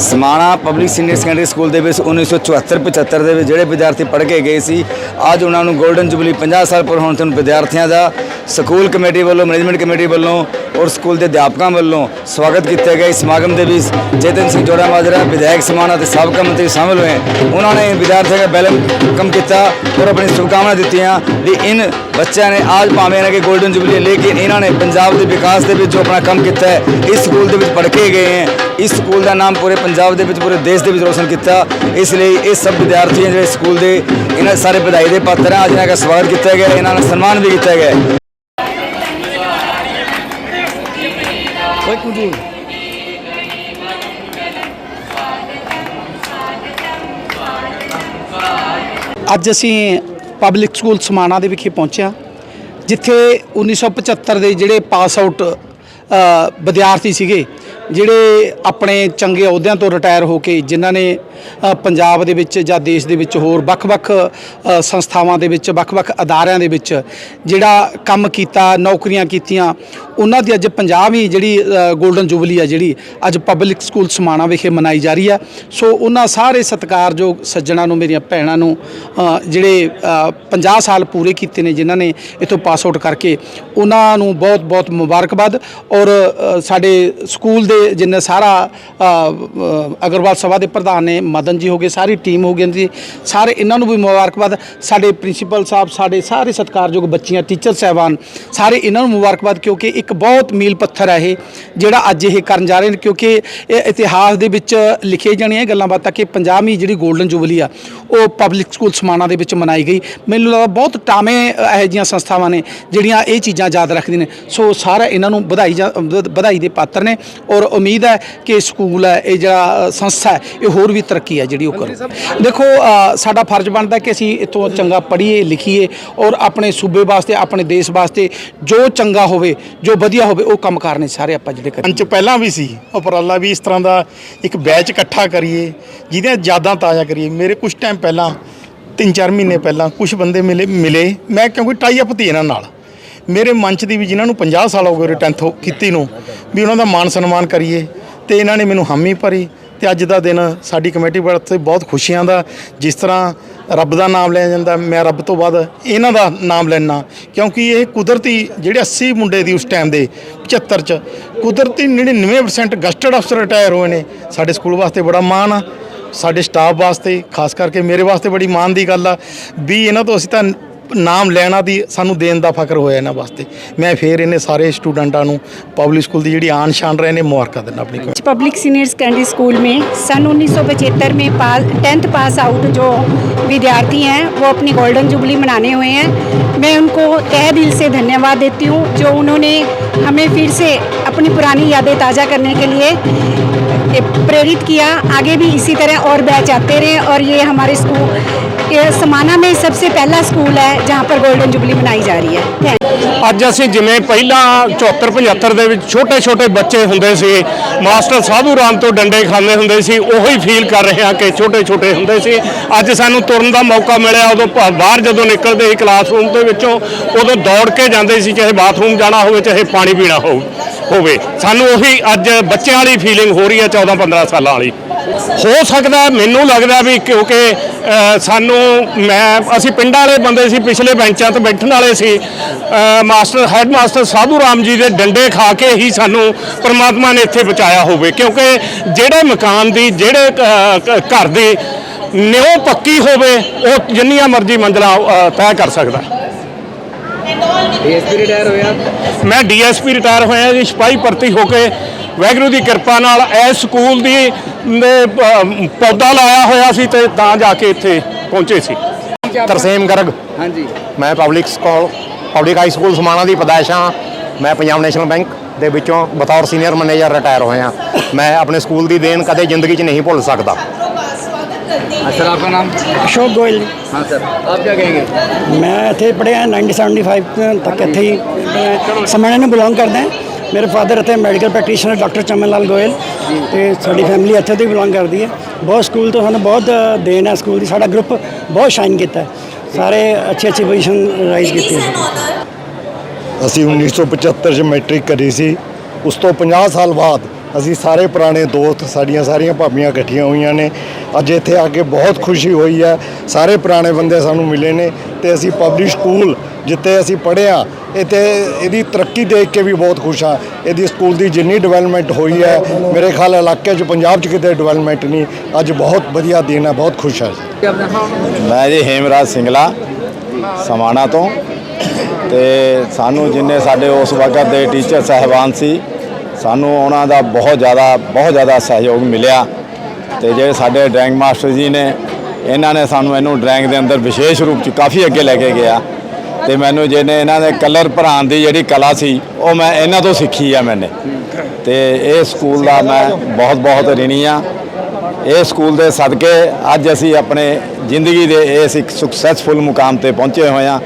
Samana public senior secondary school ਦੇ ਵਿੱਚ 1974-75 ਦੇ ਵਿੱਚ ਜਿਹੜੇ ਵਿਦਿਆਰਥੀ ਪੜ੍ਹ ਕੇ ਗਏ ਸੀ, ਅੱਜ ਉਹਨਾਂ ਨੂੰ 골ਡਨ ਜੁਬਲੀ 50 ਸਾਲ ਪੂਰੇ ਹੋਣ ਤੇ ਵਿਦਿਆਰਥੀਆਂ ਦਾ ਸਕੂਲ ਕਮੇਟੀ ਵੱਲੋਂ ਮੈਨੇਜਮੈਂਟ ਕਮੇਟੀ ਵੱਲੋਂ ਔਰ ਸਕੂਲ ਦੇ ਅਧਿਆਪਕਾਂ ਵੱਲੋਂ ਸਵਾਗਤ ਕੀਤਾ ਗਿਆ। ਇਸ ਸਮਾਗਮ ਦੇ ਵਿੱਚ ਚੇਤਨ ਸਿੰਘ ਜੋੜਾ ਮਾਜਰਾ, ਵਿਧਾਇਕ ਸਮਾਣਾ ਤੇ ਸਾਬਕਾ ਮੰਤਰੀ ਸ਼ਾਮਲ ਹੋਏ। ਉਹਨਾਂ ਨੇ ਵਿਦਿਆਰਥੀਆਂ ਦਾ ਬੈਲਮ ਵੈਲਕਮ ਕੀਤਾ ਔਰ ਆਪਣੀ ਸ਼ੁਭਕਾਮਨਾ ਦਿੱਤੀਆਂ ਵੀ ਇਨ ਬੱਚਿਆਂ ਨੇ ਆਜ ਭਾਵੇਂ ਇਹਨਾਂ ਕਿ 골ਡਨ ਜੁਬਲੀ ਲੇਕਿਨ ਇਹਨਾਂ ਨੇ ਪੰਜਾਬ ਦੇ ਵਿਕਾਸ ਦੇ ਵਿੱਚ ਜੋ ਆਪਣਾ ਕੰਮ ਕੀਤਾ ਹੈ, ਇਸ ਸਕੂਲ ਦੇ ਵਿੱਚ ਪੜ੍ਹ ਕੇ ਗਏ ਹੈ। ਇਸ ਸਕੂਲ ਦਾ ਨਾਮ ਪੂਰੇ ਪੰਜਾਬ ਦੇ ਵਿੱਚ, ਪੂਰੇ ਦੇਸ਼ ਦੇ ਵਿੱਚ ਰੋਸ਼ਨ ਕੀਤਾ। ਇਸ ਲਈ ਇਹ ਸਭ ਵਿਦਿਆਰਥੀ ਜਿਹੜੇ ਸਕੂਲ ਦੇ, ਇਹਨਾਂ ਸਾਰੇ ਵਧਾਈ ਦੇ ਪਾਤਰ ਹੈ। ਅੱਜ ਇਹਨਾਂ ਦਾ ਸਵਾਗਤ ਕੀਤਾ ਗਿਆ, ਇਹਨਾਂ ਦਾ ਸਨਮਾਨ ਵੀ ਕੀਤਾ ਗਿਆ ਹੈ। ਅੱਜ ਅਸੀਂ ਪਬਲਿਕ ਸਕੂਲ ਸਮਾਣਾ ਦੇ ਵਿਖੇ ਪਹੁੰਚਿਆ, ਜਿੱਥੇ 1975 ਦੇ ਜਿਹੜੇ ਪਾਸ ਆਊਟ ਵਿਦਿਆਰਥੀ ਸੀਗੇ, ਜਿਹੜੇ ਆਪਣੇ ਚੰਗੇ ਅਹੁਦਿਆਂ ਤੋਂ ਰਿਟਾਇਰ ਹੋ ਕੇ, ਜਿਨ੍ਹਾਂ ਨੇ ਪੰਜਾਬ ਦੇ ਵਿੱਚ ਜਾਂ ਦੇਸ਼ ਦੇ ਵਿੱਚ ਹੋਰ ਵੱਖ-ਵੱਖ ਸੰਸਥਾਵਾਂ ਦੇ ਵਿੱਚ, ਵੱਖ-ਵੱਖ ਅਦਾਰਿਆਂ ਦੇ ਵਿੱਚ ਜਿਹੜਾ ਕੰਮ ਕੀਤਾ, ਨੌਕਰੀਆਂ ਕੀਤੀਆਂ ਉਹਨਾਂ ਦੀ ਅੱਜ 50ਵੀਂ ਜਿਹੜੀ 골ਡਨ ਜੁਬਲੀ ਆ ਜਿਹੜੀ ਅੱਜ ਪਬਲਿਕ ਸਕੂਲ ਸਮਾਣਾ ਵਿਖੇ ਮਨਾਈ ਜਾ ਰਹੀ ਆ। ਸੋ ਉਹਨਾਂ ਸਾਰੇ ਸਤਿਕਾਰਯੋਗ ਸੱਜਣਾ ਨੂੰ ਮੇਰੀਆਂ ਭੈਣਾਂ ਨੂੰ ਜਿਹੜੇ ਅ, 50 ਸਾਲ ਪੂਰੇ ਕੀਤੇ ਨੇ ਜਿਨ੍ਹਾਂ ਨੇ ਇਥੋਂ ਪਾਸ ਆਊਟ ਕਰਕੇ ਉਹਨਾਂ ਨੂੰ ਬਹੁਤ ਬਹੁਤ ਮੁਬਾਰਕਬਾਦ। ਔਰ ਸਾਡੇ ਸਕੂਲ ਦੇ ਜਿੰਨੇ ਸਾਰਾ ਅਗਰਵਾਲ ਸਭਾ ਦੇ ਪ੍ਰਧਾਨ ਨੇ ਮਦਨ ਜੀ ਹੋ ਗਏ ਸਾਰੀ ਟੀਮ ਹੋ ਗਈ ਜੀ ਸਾਰੇ ਇਹਨਾਂ ਨੂੰ ਵੀ ਮੁਬਾਰਕਬਾਦ। ਸਾਡੇ ਪ੍ਰਿੰਸੀਪਲ ਸਾਹਿਬ ਸਾਡੇ ਸਾਰੇ ਸਤਿਕਾਰਯੋਗ ਬੱਚੀਆਂ ਟੀਚਰ ਸਹਿਬਾਨ ਸਾਰੇ ਇਹਨਾਂ ਨੂੰ ਮੁਬਾਰਕਬਾਦ ਕਿਉਂਕਿ ਇੱਕ ਬਹੁਤ ਮੀਲ ਪੱਥਰ ਹੈ ਇਹ ਜਿਹੜਾ ਅੱਜ ਇਹ ਕਰਨ ਜਾ ਰਹੇ ਨੇ ਕਿਉਂਕਿ ਇਹ ਇਤਿਹਾਸ ਦੇ ਵਿੱਚ ਲਿਖੇ ਜਾਣੀਆਂ ਇਹ ਗੱਲਾਂ ਬਾਤਾਂ ਕਿ 50ਵੀਂ ਜਿਹੜੀ 골ਡਨ ਜੁਬਲੀ ਆ ਉਹ ਪਬਲਿਕ ਸਕੂਲ ਸਮਾਣਾ ਦੇ ਵਿੱਚ ਮਨਾਈ ਗਈ। ਮੈਨੂੰ ਲੱਗਦਾ ਬਹੁਤ ਟਾਵੇਂ ਇਹੋ ਜਿਹੀਆਂ ਸੰਸਥਾਵਾਂ ਨੇ ਜਿਹੜੀਆਂ ਇਹ ਚੀਜ਼ਾਂ ਯਾਦ ਰੱਖਦੀਆਂ ਨੇ। ਸੋ ਸਾਰਾ ਇਹਨਾਂ ਨੂੰ ਵਧਾਈ ਵਧਾਈ ਦੇ ਪਾਤਰ ਨੇ ਔਰ ਉਮੀਦ ਹੈ ਕਿ ਸਕੂਲ ਹੈ ਇਹ ਜਿਹੜਾ ਸੰਸਥਾ ਹੈ ਇਹ ਹੋਰ ਵੀ ਤਰੱਕੀ ਹੈ ਜਿਹੜੀ ਉਹ ਕਰੂ ਦੇਖੋ ਸਾਡਾ ਫਰਜ਼ ਬਣਦਾ ਕਿ ਅਸੀਂ ਇੱਥੋਂ ਚੰਗਾ ਪੜ੍ਹੀਏ ਲਿਖੀਏ ਔਰ ਆਪਣੇ ਸੂਬੇ ਵਾਸਤੇ ਆਪਣੇ ਦੇਸ਼ ਵਾਸਤੇ ਜੋ ਚੰਗਾ ਹੋਵੇ ਜੋ ਵਧੀਆ ਹੋਵੇ, ਉਹ ਕੰਮ ਕਰਨੇ ਸਾਰੇ ਆਪਾਂ ਜਿਹੜੇ ਕਰੀਏ। ਮੰਚ ਪਹਿਲਾਂ ਵੀ ਸੀ, ਉਪਰਾਲਾ ਵੀ ਇਸ ਤਰ੍ਹਾਂ ਦਾ ਇੱਕ ਬੈਚ ਇਕੱਠਾ ਕਰੀਏ, ਜਿਹਦੀਆਂ ਯਾਦਾਂ ਤਾਜ਼ਾ ਕਰੀਏ। ਮੇਰੇ ਕੁਝ ਟਾਈਮ ਪਹਿਲਾਂ 3-4 ਮਹੀਨੇ ਪਹਿਲਾਂ ਕੁਝ ਬੰਦੇ ਮਿਲੇ ਮਿਲੇ। ਮੈਂ ਕਿਉਂਕਿ ਟਾਈ ਅਪ ਤੀ ਇਹਨਾਂ ਨਾਲ। ਮੇਰੇ ਮੰਚ ਦੀ ਵੀ ਜਿਨ੍ਹਾਂ ਨੂੰ 50 ਸਾਲ ਹੋ ਗਏ 10th ਕੀਤੀ ਨੂੰ, ਵੀ ਉਹਨਾਂ ਦਾ ਮਾਨ ਸਨਮਾਨ ਕਰੀਏ ਤੇ ਇਹਨਾਂ ਨੇ ਮੈਨੂੰ ਹਾਮੀ ਭਰੀ। ਤੇ ਅੱਜ ਦਾ ਦਿਨ ਸਾਡੀ ਕਮੇਟੀ ਵਾਸਤੇ ਬਹੁਤ ਖੁਸ਼ੀਆਂ ਦਾ, ਜਿਸ ਤਰ੍ਹਾਂ ਰੱਬ ਦਾ ਨਾਮ ਲਿਆ ਜਾਂਦਾ, ਮੈਂ ਰੱਬ ਤੋਂ ਬਾਅਦ ਇਹਨਾਂ ਦਾ ਨਾਮ ਲੈਣਾ ਕਿਉਂਕਿ ਇਹ ਕੁਦਰਤੀ ਜਿਹੜੇ 80 ਮੁੰਡੇ ਦੀ ਉਸ ਟਾਈਮ ਦੇ 75 ਚ, ਕੁਦਰਤੀ 99% ਗਸਟਡ ਅਫਸਰ ਰਿਟਾਇਰ ਹੋਏ ਨੇ। ਸਾਡੇ ਸਕੂਲ ਵਾਸਤੇ ਬੜਾ ਮਾਣ ਆ, ਸਾਡੇ ਸਟਾਫ ਵਾਸਤੇ, ਖਾਸ ਕਰਕੇ ਮੇਰੇ ਵਾਸਤੇ ਬੜੀ ਮਾਣ ਦੀ ਗੱਲ ਆ, ਵੀ ਇਹਨਾਂ ਤੋਂ ਅਸੀਂ ਤਾਂ ਨਾਮ ਲੈਣਾ ਦੀ ਸਾਨੂੰ ਦੇਣ ਦਾ ਫਖਰ ਹੋਇਆ ਇਹਨਾਂ ਵਾਸਤੇ ਮੈਂ ਫੇਰ ਇਹਨੇ ਸਾਰੇ ਸਟੂਡੈਂਟਾਂ ਨੂੰ ਪਬਲਿਕ ਸਕੂਲ ਦੀ ਜਿਹੜੀ ਆਨ ਸ਼ਾਨ ਰਹੇ ਨੇ ਮੁਬਾਰਕਾਂ ਦਿੰਦਾ ਆਪਣੀ पब्लिक सीनियर सेकेंडरी स्कूल में सन 1975 में पास टेंथ पास आउट जो विद्यार्थी हैं वो अपनी गोल्डन जुबली मनाने हुए हैं मैं उनको तह दिल से धन्यवाद देती हूँ जो उन्होंने हमें फिर से अपनी पुरानी यादें ताज़ा करने के लिए ये प्रेरित किया आगे भी इसी तरह और बैच आते रहे और ये हमारे स्कूल ये समाना में सबसे पहला स्कूल है जहाँ पर गोल्डन जुबली मनाई जा रही है थैंक यू ਅੱਜ ਅਸੀਂ ਜਿਵੇਂ ਪਹਿਲਾਂ 74 75 ਦੇ ਵਿੱਚ ਛੋਟੇ ਛੋਟੇ ਬੱਚੇ ਹੁੰਦੇ ਸੀ ਮਾਸਟਰ ਸਾਧੂ ਰਾਮ ਤੋਂ ਡੰਡੇ ਖਾਂਦੇ ਹੁੰਦੇ ਸੀ ਉਹੀ ਫੀਲ ਕਰ ਰਹੇ ਹਾਂ ਕਿ ਛੋਟੇ ਛੋਟੇ ਹੁੰਦੇ ਸੀ ਅੱਜ ਸਾਨੂੰ ਤੁਰਨ ਦਾ ਮੌਕਾ ਮਿਲਿਆ ਉਦੋਂ ਭਾ- ਬਾਹਰ ਜਦੋਂ ਨਿਕਲਦੇ ਸੀ ਕਲਾਸਰੂਮ ਦੇ ਵਿੱਚੋਂ ਉਦੋਂ ਦੌੜ ਕੇ ਜਾਂਦੇ ਸੀ ਚਾਹੇ ਬਾਥਰੂਮ ਜਾਣਾ ਹੋਵੇ ਚਾਹੇ ਪਾਣੀ ਪੀਣਾ ਹੋ- ਹੋਵੇ ਸਾਨੂੰ ਉਹੀ ਅੱਜ ਬੱਚਿਆਂ ਵਾਲੀ ਫੀਲਿੰਗ ਹੋ ਰਹੀ ਹੈ 14 15 ਸਾਲਾਂ ਵਾਲੀ ਹੋ ਸਕਦਾ ਮੈਨੂੰ ਲੱਗਦਾ ਵੀ ਕਿਉਂਕਿ ਸਾਨੂੰ ਮੈਂ ਅਸੀਂ ਪਿੰਡਾਂ ਵਾਲੇ ਬੰਦੇ ਸੀ ਪਿਛਲੇ ਬੈਂਚਾਂ ਤੇ ਬੈਠਣ ਵਾਲੇ ਸੀ। ਮਾਸਟਰ ਹੈਡ ਮਾਸਟਰ ਸਾਧੂ ਰਾਮ ਜੀ ਦੇ ਡੰਡੇ ਖਾ ਕੇ ਹੀ ਸਾਨੂੰ ਪ੍ਰਮਾਤਮਾ ਨੇ ਇੱਥੇ ਬਚਾਇਆ ਹੋਵੇ। ਕਿਉਂਕਿ ਜਿਹੜੇ ਮਕਾਨ ਦੀ ਜਿਹੜੇ ਘਰ ਦੀ ਨਿਉ ਪੱਕੀ ਹੋਵੇ ਉਹ ਜਿੰਨੀਆਂ ਮਰਜ਼ੀ ਮੰਜ਼ਲਾਂ ਤੈਅ ਕਰ ਸਕਦਾ। ਡੀਐਸਪੀ ਰਿਟਾਇਰ ਹੋਇਆ? ਮੈਂ ਡੀਐਸਪੀ ਰਿਟਾਇਰ ਹੋਇਆ ਜੀ ਸਿਪਾਹੀ ਭਰਤੀ ਹੋ ਕੇ ਵੈਗਰੂ ਦੀ ਕਿਰਪਾ ਨਾਲ ਇਸ ਸਕੂਲ ਦੀ ਪੌਦਾ ਲਾਇਆ ਹੋਇਆ ਸੀ ਤੇ ਤਾਂ ਜਾ ਕੇ ਇੱਥੇ ਪਹੁੰਚੇ ਸੀ। ਤਰਸੇਮ ਗਰਗ। ਹਾਂਜੀ। ਮੈਂ public school public high school Samana ਦੀ ਪਦਾਇਸ਼ਾਂ ਮੈਂ ਪੰਜਾਬ ਨੈਸ਼ਨਲ ਬੈਂਕ ਦੇ ਵਿੱਚੋਂ ਬਤੌਰ ਸੀਨੀਅਰ ਮੈਨੇਜਰ ਰਿਟਾਇਰ ਹੋਇਆ ਮੈਂ ਆਪਣੇ ਸਕੂਲ ਦੀ ਦੇਣ ਕਦੇ ਜ਼ਿੰਦਗੀ 'ਚ ਨਹੀਂ ਭੁੱਲ ਸਕਦਾ। ਸਰ ਆਪਕਾ ਨਾਮ? ਅਸ਼ੋਕ ਗੋਇਲ ਹਾਂ ਸਰ ਆਪ ਕੀ ਕਹੇਗੇ? ਮੈਂ ਇੱਥੇ ਪੜਿਆ 1975 ਤੱਕ ਇੱਥੇ ਹੀ। ਸਮਾਣੇ ਨੂੰ ਬਿਲੋਂਗ ਕਰਦਾ। ਹਾਂ ਮੇਰੇ ਫਾਦਰ ਇੱਥੇ medical practitioner doctor Chaman Lal Goyal ਤੇ ਸਾਡੀ ਫੈਮਿਲੀ ਇੱਥੇ ਤੋਂ ਹੀ ਬਿਲੋਂਗ ਕਰਦੀ ਹੈ। ਬਹੁਤ ਸਕੂਲ ਤੋਂ ਸਾਨੂੰ ਬਹੁਤ ਦੇਣ ਹੈ ਸਕੂਲ ਦੀ। ਸਾਡਾ ਗਰੁੱਪ ਬਹੁਤ ਸ਼ਾਈਨ ਕੀਤਾ। ਸਾਰੇ ਅੱਛੀ ਅੱਛੀ ਪੋਜੀਸ਼ਨ ਰਾਈਜ਼ ਕੀਤੀ ਹੈ। ਅਸੀਂ 1975 ਚ ਮੈਟ੍ਰਿਕ ਕਰੀ ਸੀ। ਉਸ ਤੋਂ 50 ਸਾਲ ਬਾਅਦ ਅਸੀਂ ਸਾਰੇ ਪੁਰਾਣੇ ਦੋਸਤ ਸਾਡੀਆਂ ਸਾਰੀਆਂ ਭਾਬੀਆਂ ਇਕੱਠੀਆਂ ਹੋਈਆਂ ਨੇ। ਅੱਜ ਇੱਥੇ ਆ ਕੇ ਬਹੁਤ ਖੁਸ਼ੀ ਹੋਈ ਹੈ ਸਾਰੇ ਪੁਰਾਣੇ ਬੰਦੇ ਸਾਨੂੰ ਮਿਲੇ ਨੇ ਤੇ ਅਸੀਂ ਪਬਲਿਕ ਸਕੂਲ ਜਿੱਥੇ ਅਸੀਂ ਪੜ੍ਹੇ ਹਾਂ ਇੱਥੇ ਇਹਦੀ ਤਰੱਕੀ ਦੇਖ ਕੇ ਵੀ ਬਹੁਤ ਖੁਸ਼ ਹਾਂ ਇਹਦੀ ਸਕੂਲ ਦੀ ਜਿੰਨੀ ਡਿਵੈਲਪਮੈਂਟ ਹੋਈ ਹੈ ਮੇਰੇ ਖਿਆਲ ਇਲਾਕੇ 'ਚ ਪੰਜਾਬ 'ਚ ਕਿਤੇ ਡਿਵੈਲਪਮੈਂਟ ਨਹੀਂ ਅੱਜ ਬਹੁਤ ਵਧੀਆ ਦਿਨ ਹੈ ਬਹੁਤ ਖੁਸ਼ ਹਾਂ ਮੈਂ ਜੀ ਹੇਮਰਾਜ ਸਿੰਗਲਾ ਸਮਾਣਾ ਤੋਂ। ਤੇ ਸਾਨੂੰ ਜਿੰਨੇ ਸਾਡੇ ਉਸ ਵਕਤ ਦੇ ਟੀਚਰ ਸਹਿਬਾਨ ਸੀ ਸਾਨੂੰ ਉਹਨਾਂ ਦਾ ਬਹੁਤ ਜ਼ਿਆਦਾ ਬਹੁਤ ਜ਼ਿਆਦਾ ਸਹਿਯੋਗ ਮਿਲਿਆ। ਤੇ ਜਿਹੜੇ ਸਾਡੇ ਡਰਾਇੰਗ ਮਾਸਟਰ ਜੀ ਨੇ, ਇਹਨਾਂ ਨੇ ਸਾਨੂੰ ਇਹਨੂੰ ਡਰਾਇੰਗ ਦੇ ਅੰਦਰ ਵਿਸ਼ੇਸ਼ ਰੂਪ 'ਚ ਕਾਫੀ ਅੱਗੇ ਲੈ ਕੇ ਗਿਆ। ਤੇ ਮੈਨੂੰ ਜਿਹਨੇ ਇਹਨਾਂ ਦੇ ਕਲਰ ਭਰਾਉਣ ਦੀ ਜਿਹੜੀ ਕਲਾ ਸੀ, ਉਹ ਮੈਂ ਇਹਨਾਂ ਤੋਂ ਸਿੱਖੀ ਆ ਮੈਨੇ। ਤੇ ਇਹ ਸਕੂਲ ਦਾ ਮੈਂ ਬਹੁਤ ਬਹੁਤ ਰਿਣੀ ਆ। ਇਹ ਸਕੂਲ ਦੇ ਸਦਕੇ ਅੱਜ ਅਸੀਂ ਆਪਣੇ ਜ਼ਿੰਦਗੀ ਦੇ ਇਸ ਇੱਕ ਸਕਸੈਸਫੁਲ ਮੁਕਾਮ ਤੇ ਪਹੁੰਚੇ ਹੋਏ ਹਾਂ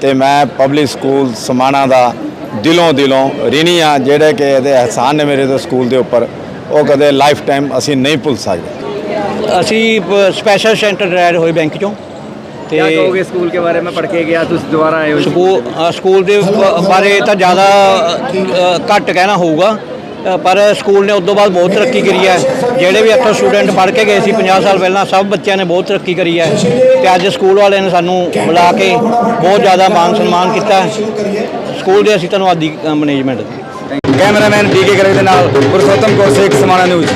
ਤੇ ਮੈਂ ਪਬਲਿਕ ਸਕੂਲ ਸਮਾਣਾ ਦਾ ਦਿਲੋਂ ਦਿਲੋਂ ਰਿਣੀ ਆ ਜਿਹੜੇ ਕਿ ਇਹਦੇ ਅਹਿਸਾਨ ਨੇ ਮੇਰੇ ਤੋਂ ਸਕੂਲ ਦੇ ਉੱਪਰ ਉਹ ਕਦੇ ਲਾਈਫ ਟਾਈਮ ਅਸੀਂ ਨਹੀਂ ਭੁੱਲ ਸਕਦੇ। ਅਸੀਂ ਸਪੈਸ਼ਲ ਸੈਂਟਰ ਰਿਟਾਇਰ ਹੋਏ ਬੈਂਕ ਚੋਂ। ਤੇ ਕੀ ਕਹੋਗੇ ਸਕੂਲ ਦੇ ਬਾਰੇ? ਮੈਂ ਪੜ੍ਹ ਕੇ ਗਿਆ ਤੁਸੀਂ ਦੁਬਾਰਾ ਆਏ ਹੋ ਸਕੂਲ ਸਕੂਲ ਦੇ ਬਾਰੇ ਤਾਂ ਜ਼ਿਆਦਾ ਘੱਟ ਕਹਿਣਾ ਹੋਊਗਾ। ਪਰ ਸਕੂਲ ਨੇ ਉਸ ਤੋਂ ਬਾਅਦ ਬਹੁਤ ਤਰੱਕੀ ਕਰੀ ਹੈ। ਜਿਹੜੇ ਵੀ ਇੱਥੋਂ ਸਟੂਡੈਂਟ ਪੜ੍ਹ ਕੇ ਗਏ ਸੀ 50 ਸਾਲ ਪਹਿਲਾਂ ਸਭ ਬੱਚਿਆਂ ਨੇ ਬਹੁਤ ਤਰੱਕੀ ਕਰੀ ਹੈ। ਤੇ ਅੱਜ ਸਕੂਲ ਵਾਲਿਆਂ ਨੇ ਸਾਨੂੰ ਬੁਲਾ ਕੇ ਬਹੁਤ ਜ਼ਿਆਦਾ ਮਾਣ ਸਨਮਾਨ ਕੀਤਾ ਹੈ। ਸਕੂਲ ਦੇ ਅਸੀਂ ਧੰਨਵਾਦੀ ਮੈਨੇਜਮੈਂਟ ਕੈਮਰਾਮੈਨ ਡੀਕੇ ਗਰਗ ਦੇ ਨਾਲ ਪੁਰਸ਼ੋਤਮ ਕੌਰ ਸੇਖ ਸਮਾਣਾ ਨਿਊਜ਼